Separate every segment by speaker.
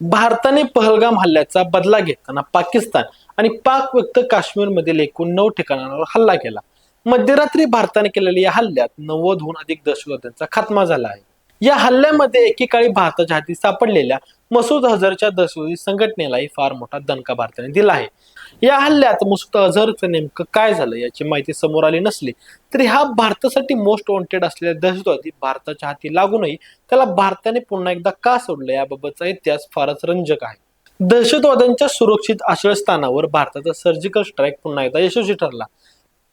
Speaker 1: भारताने पहलगाम हल्ल्याचा बदला घेताना पाकिस्तान आणि पाक व्यक्त काश्मीरमधील एकूण नऊ ठिकाणांवर हल्ला केला. मध्यरात्री भारताने केलेल्या या हल्ल्यात नव्वदहून अधिक दहशतवाद्यांचा खात्मा झाला आहे. या हल्ल्यामध्ये एकेकाळी भारताच्या हाती सापडलेल्या मसूद अझरच्या दहशतवादी संघटनेलाही फार मोठा दणका भारताने दिला आहे. या हल्ल्यात मसूद अझरचं नेमकं काय झालं याची माहिती समोर आली नसली तरी हा भारतासाठी मोस्ट वॉन्टेड असलेला दहशतवादी भारताच्या हाती लागूनही त्याला भारताने पुन्हा एकदा का सोडलं याबाबतचा इतिहास फारच रंजक आहे. दहशतवाद्यांच्या सुरक्षित आश्रयस्थानावर भारताचा सर्जिकल स्ट्राईक पुन्हा एकदा यशस्वी ठरला.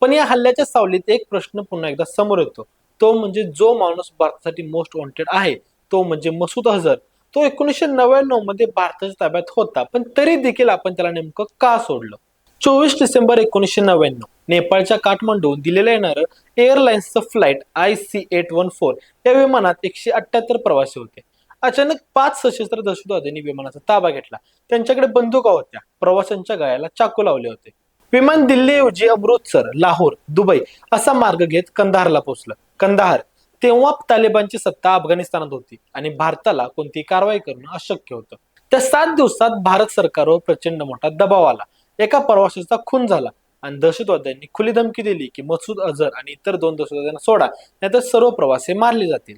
Speaker 1: पण या हल्ल्याच्या सावलीत एक प्रश्न पुन्हा एकदा समोर येतो. तो म्हणजे जो माणूस भारतासाठी मोस्ट वॉन्टेड आहे तो म्हणजे मसूद अझर तो एकोणीसशे नव्याण्णवमध्ये भारताच्या ताब्यात होता पण तरी देखील आपण त्याला नेमकं का सोडलं? चोवीस डिसेंबर एकोणीसशे नव्याण्णव नेपाळच्या काठमांडू दिलेलं येणारं एअरलाइन्सचं flight I C eight one four या विमानात एकशे अठ्याहत्तर प्रवासी होते. अचानक पाच सशस्त्र दहशतवाद्यांनी विमानाचा ताबा घेतला. त्यांच्याकडे बंदुका होत्या. प्रवाशांच्या गळ्याला चाकू लावले होते. विमान दिल्लीऐवजी अमृतसर लाहोर दुबई असा मार्ग घेत कंधारला पोहोचलं कंदाहार. तेव्हा तालिबानची सत्ता अफगाणिस्तानात होती आणि भारताला कोणती कारवाई करणं अशक्य होतं. त्या सात दिवसात भारत सरकारवर प्रचंड मोठा दबाव आला. एका प्रवाशाचा खून झाला आणि दहशतवाद्यांनी खुली धमकी दिली की मसूद अझर आणि इतर दोन दहशतवाद्यांना सोडा नाहीतर सर्व प्रवासी मारले जातील.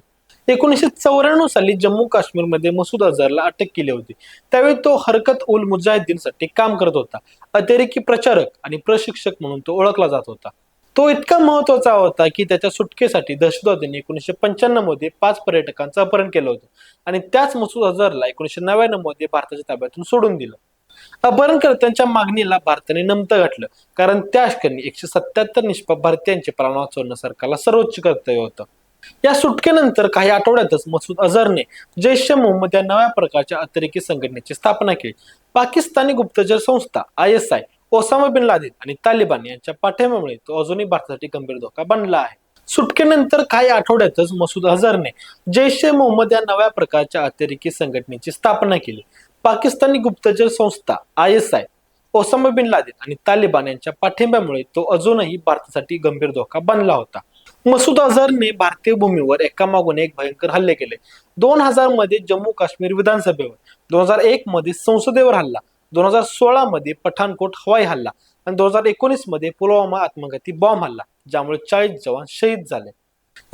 Speaker 1: एकोणीसशे चौऱ्याण्णव साली जम्मू काश्मीरमध्ये मसूद अझरला अटक केली होती. त्यावेळी तो हरकत उल मुजाहिद्दीनसाठी काम करत होता. अतिरेकी प्रचारक आणि प्रशिक्षक म्हणून तो ओळखला जात होता. तो इतका महत्त्वाचा होता की त्याच्या सुटकेसाठी दहशतवाद्यांनी एकोणीसशे पंच्याण्णवमध्ये पाच पर्यटकांचं अपहरण केलं होतं. आणि त्याच मसूद अझरला एकोणीसशे नव्याण्णवमध्ये भारताच्या ताब्यातून सोडून दिलं. अपहरणकर्त्यांच्या मागणीला भारताने नमतं घातलं. कारण त्या अष्करनी एकशे सत्याहत्तर निष्पाप भारतीयांचे प्राण वाचवणं सरकारला सर्वोच्च कर्तव्य होतं. या सुटकेनंतर काही आठवड्यातच मसूद अझरने जैश मोहम्मद या नव्या प्रकारच्या अतिरेकी संघटनेची स्थापना केली. पाकिस्तानी गुप्तचर संस्था I S I Osama bin Laden आणि तालिबान यांच्या पाठिंब्यामुळे तो अजूनही भारतासाठी गंभीर धोका बनला आहे. सुटकेनंतर काही आठवड्यातच मसूद अझरने जैश ए मोहम्मद या नव्या प्रकारच्या अतिरेकी संघटनेची स्थापना केली. पाकिस्तानी गुप्तचर संस्था I S I Osama bin Laden आणि तालिबान यांच्या पाठिंब्यामुळे तो अजूनही भारतासाठी गंभीर धोका बनला होता. मसूद अझरने भारतीय भूमीवर एकामागून एक भयंकर हल्ले केले. दोन हजारमध्ये जम्मू काश्मीर विधानसभेवर दोन हजार एक मध्ये संसदेवर हल्ला दोन हजार सोळा मध्ये पठाणकोट हवाई हल्ला आणि दोन हजार एकोणीसमध्ये पुलवामा आत्मघाती बॉम्ब हल्ला ज्यामुळे चाळीस जवान शहीद झाले.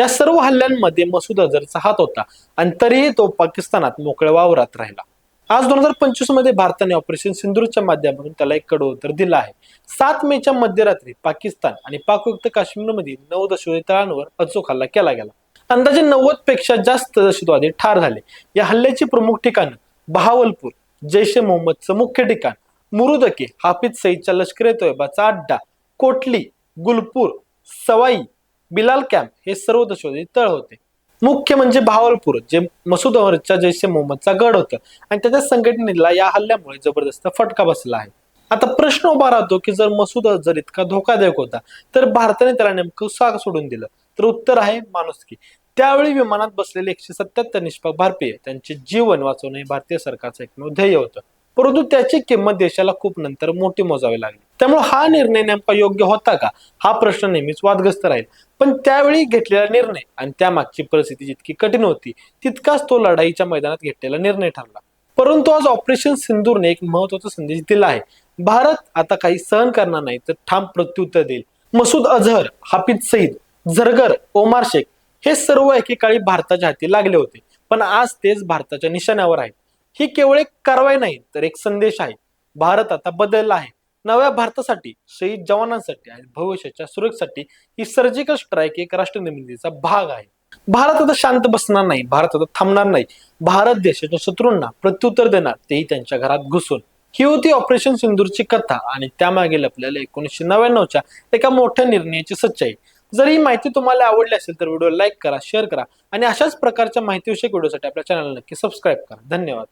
Speaker 1: या सर्व हल्ल्यांमध्ये मसूद अझरचा हात होता आणि तरीही तो पाकिस्तानात मोकळ्या वावरात राहिला. आज दोन हजार पंचवीसमध्ये भारताने ऑपरेशन सिंधूरच्या माध्यमातून त्याला एक कडू उत्तर दिलं आहे. सात मेच्या मध्यरात्री पाकिस्तान आणि पाकयुक्त मध्ये नऊ दहशतवादी तळांवर अचूक हल्ला केला गेला. अंदाजे नव्वदपेक्षा जास्त दहशतवादी ठार झाले. या हल्ल्याची प्रमुख ठिकाणं बहावलपूर जैश ए मोहम्मदचं मुख्य ठिकाण. मुरुदके हाफिज सईदच्या लष्करी तोयबाचा अड्डा. कोटली गुलपूर सवाई बिलाल कॅम्प हे सर्व दहशतवादी तळ होते. मुख्य म्हणजे भावलपूर जे मसूद अहमदच्या जैश ए मोहम्मदचा गड होतं. आणि त्याच्या संघटनेला या हल्ल्यामुळे जबरदस्त फटका बसला आहे. आता प्रश्न उभा राहतो की जर मसूद जर इतका धोकादायक होता तर भारताने त्याला नेमकं साग सोडून दिलं. तर उत्तर आहे माणुसकी. त्यावेळी विमानात बसलेले एकशे सत्याहत्तर निष्पाप भारतीय त्यांचे जीवन वाचवणं हे भारतीय सरकारचं एकमेव ध्येय होतं. परंतु त्याची किंमत देशाला खूप नंतर मोठी मोजावी लागली. त्यामुळे हा निर्णय नेमका योग्य होता का? हा प्रश्न नेहमीच वादग्रस्त राहील. पण त्यावेळी घेतलेला निर्णय आणि त्यामागची परिस्थिती जितकी कठीण होती तितकाच तो लढाईच्या मैदानात घेतलेला निर्णय ठरला. परंतु आज ऑपरेशन सिंदूरने एक महत्त्वाचा संदेश दिला आहे. भारत आता काही सहन करणार नाही तर ठाम प्रत्युत्तर देईल. मसूद अझहर हाफिज सईद झरगर ओमार शेख हे सर्व एकेकाळी भारताच्या हाती लागले होते. पण आज तेच भारताच्या निशाण्यावर आहेत ही केवळ एक कारवाई नाही तर एक संदेश आहे. भारत आता बदलला आहे. नव्या भारतासाठी शहीद जवानांसाठी आणि भविष्याच्या सुरक्षेसाठी ही सर्जिकल स्ट्राईक एक राष्ट्र निर्मितीचा भाग आहे. भारत आता शांत बसणार नाही भारत आता थांबणार नाही. भारत देशाच्या शत्रूंना प्रत्युत्तर देणार तेही त्यांच्या घरात घुसून. ही होती ऑपरेशन सिंदूरची कथा आणि त्यामागील आपल्याला एकोणीसशे नव्याण्णवच्या एका मोठ्या निर्णयाची सच्चाई. जर ही माहिती तुम्हाला आवडली असेल तर व्हिडिओ लाईक करा शेअर करा आणि अशाच प्रकारच्या माहितीविषयक व्हिडिओसाठी आपल्या चॅनलला नक्की सबस्क्राईब करा. धन्यवाद.